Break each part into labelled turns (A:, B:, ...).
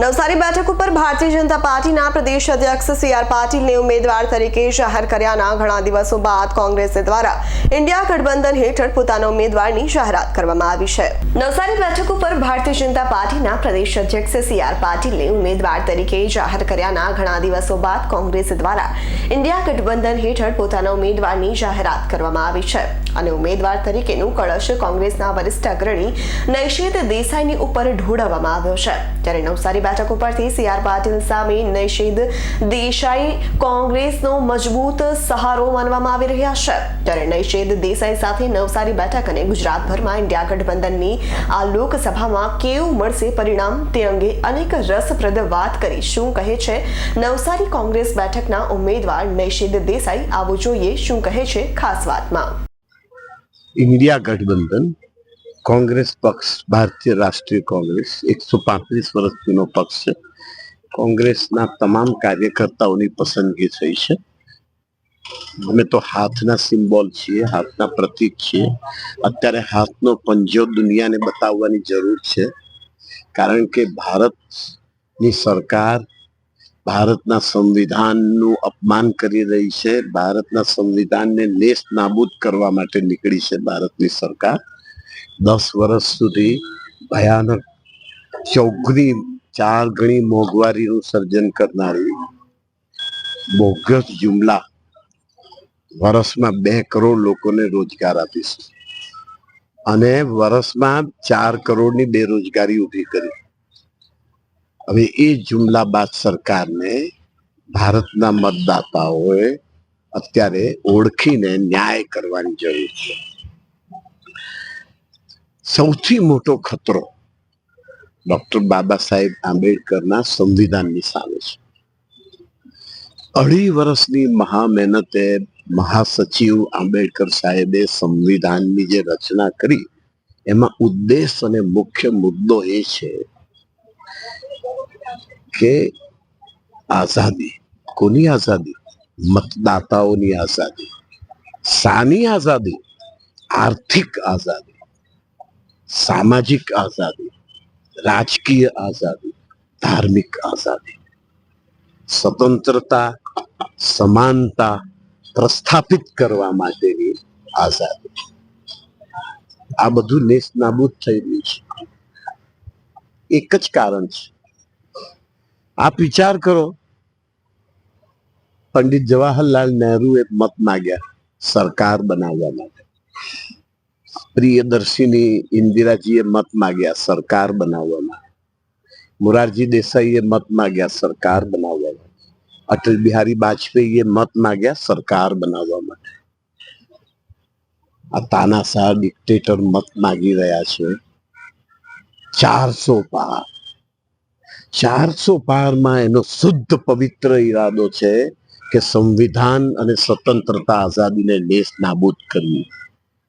A: નવસારી બેઠક ઉપર ભારતીય જનતા પાર્ટીના પ્રદેશ અધ્યક્ષ સી આર પાટીલને ઉમેદવાર તરીકે જાહેર કર્યાના ઘણા દિવસો બાદ કોંગ્રેસ દ્વારા ઇન્ડિયા ગઠબંધન હેઠળ પોતાના ઉમેદવારની જાહેરાત કરવામાં આવી છે. નવસારી બેઠક ઉપર ભારતીય જનતા પાર્ટીના પ્રદેશ અધ્યક્ષ સી આર પાટીલને ઉમેદવાર તરીકે જાહેર કર્યાના ઘણા દિવસો બાદ કોંગ્રેસ દ્વારા ઇન્ડિયા ગઠબંધન હેઠળ પોતાના ઉમેદવારની જાહેરાત કરવામાં આવી છે. અને ઉમેદવાર તરીકેનું કળશ કોંગ્રેસના વરિષ્ઠ અગ્રણી નૈશિત દેસાઈની ઉપર ઢોળવવામાં આવ્યો છે. ત્યારે નવસારી બેઠક ઉપરથી સી આર પાટીલ સામે નૈશિદ દેસાઈ કોંગ્રેસનો મજબૂત સહારો માનવામાં આવી રહ્યા છે. ત્યારે નૈશિદ દેસાઈ સાથે નવસારી બેઠક અને ગુજરાતભરમાં ઇન્ડિયા ગઠબંધનની આ લોકસભામાં કેવું મળશે પરિણામ તે અંગે અનેક રસપ્રદ વાત કરી શું કહે છે, નવસારી કોંગ્રેસ બેઠકના ઉમેદવાર નૈશિદ દેસાઈ આવું જોઈએ શું કહે છે ખાસ વાતમાં.
B: ઇન્ડિયા ગઠબંધન કોંગ્રેસ પક્ષ ભારતીય રાષ્ટ્રીય કોંગ્રેસ એકસો પાંત્રીસ વર્ષ જૂનો પક્ષ છે કોંગ્રેસના તમામ કાર્યકર્તાઓની પસંદગી થઈ છે અમે તો હાથના સિમ્બોલ છીએ હાથના પ્રતીક છીએ અત્યારે હાથનો પંજો દુનિયાને બતાવવાની જરૂર છે કારણ કે ભારતની સરકાર ભારતના સંવિધાનનું અપમાન કરી રહી છે. ભારતના સંવિધાનને નેસ્ત નાબૂદ કરવા માટે નીકળી છે ભારતની સરકાર. દસ વર્ષ સુધી ભયાનક ચોગણી ચાર ગણી મોંઘવારીનું સર્જન કરનારી બોગસ જુમલા વર્ષમાં બે કરોડ લોકોને રોજગાર આપીશું અને વર્ષમાં ચાર કરોડની બેરોજગારી ઊભી કરી. હવે એ જુમલા બાદ સરકારને ભારતના મતદાતાઓએ અત્યારે ઓળખીને ન્યાય કરવાની જરૂર છે. સૌથી મોટો ખતરો ડોક્ટર બાબા સાહેબ આંબેડકરના સંવિધાનની સામે છે. અઢી વર્ષની મહા મહેનતે મહાસચિવ આંબેડકર સાહેબે સંવિધાનની જે રચના કરી, એમાં ઉદ્દેશ અને મુખ્ય મુદ્દો એ છે કે આઝાદી? કોની આઝાદી? મતદાતાઓની આઝાદી. સાની આઝાદી? આર્થિક આઝાદી. સામાજિક આઝાદી. રાજકીય આઝાદી. ધાર્મિક આઝાદી. સ્વતંત્રતા, સમાનતા પ્રસ્થાપિત કરવા માટેની આઝાદી. આ બધું નેસ્ત નાબૂદ થઈ રહ્યું છે. એક જ કારણ છે. આપ વિચાર કરો. પંડિત જવાહરલાલ નહેરુએ મત માગ્યા સરકાર બનાવવા માટે. પ્રિયદર્શિની ઇન્દિરાજીએ મત માગ્યા સરકાર બનાવવા માટે. મોરારજી દેસાઈએ મત માગ્યા સરકાર બનાવવા માટે. અટલ બિહારી વાજપેયીએ મત માગ્યા સરકાર બનાવવા માટે. આ તાનાશાહ ડિક્ટેટર મત માગી રહ્યા છે. ચારસો પાર. ચારસો પારમાં એનો શુદ્ધ પવિત્ર ઈરાદો છે કે સંવિધાન અને સ્વતંત્રતા આઝાદીને દેશ નાબૂદ કરવી.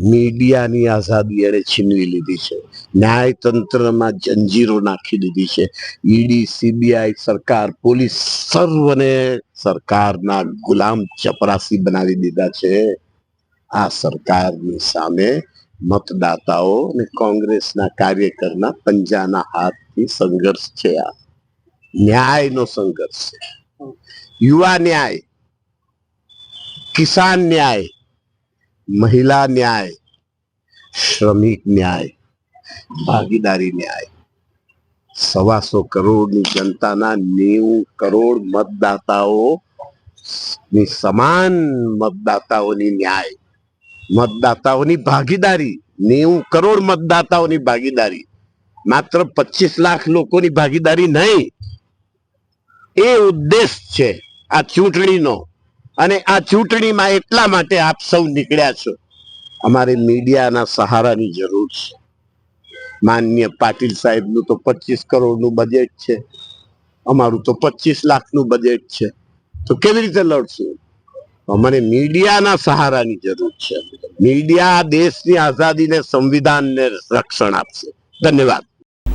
B: મીડિયાની આઝાદી એણે છીનવી લીધી છે. ન્યાયતંત્રમાં જંજીરો નાખી દીધી છે. ઈડી, સીબીઆઈ સરકાર, પોલીસ સર્વને સરકારના ગુલામ ચપરાસી બનાવી દીધા છે. આ સરકારની સામે મતદાતાઓ અને કોંગ્રેસના કાર્યકરના પંજાના હાથથી સંઘર્ષ છે આ. ન્યાયનો સંઘર્ષ છે. યુવા ન્યાય, કિસાન ન્યાય, મહિલા ન્યાય, શ્રમિક ન્યાય, ભાગીદારી ન્યાય. સવાસો કરોડની જનતાના નેવું કરોડ મતદાતાઓ ની સમાન મતદાતાઓની ન્યાય, મતદાતાઓની ભાગીદારી, નેવું કરોડ મતદાતાઓની ભાગીદારી માત્ર પચીસ લાખ લોકોની ભાગીદારી નહીં, એ ઉદ્દેશ છે આ ચૂંટણીનો. અને આ ચૂંટણીમાં એટલા માટે આપ સૌ નીકળ્યા છો. અમારે મીડિયાના સહારાની જરૂર છે. માન્ય પાટીલ સાહેબનું તો પચીસ કરોડનું બજેટ છે. અમારું તો પચીસ લાખનું બજેટ છે. તો કેવી રીતે લડશું? અમને મીડિયાના સહારાની જરૂર છે. મીડિયા દેશની આઝાદીને સંવિધાનને રક્ષણ આપશે. ધન્યવાદ.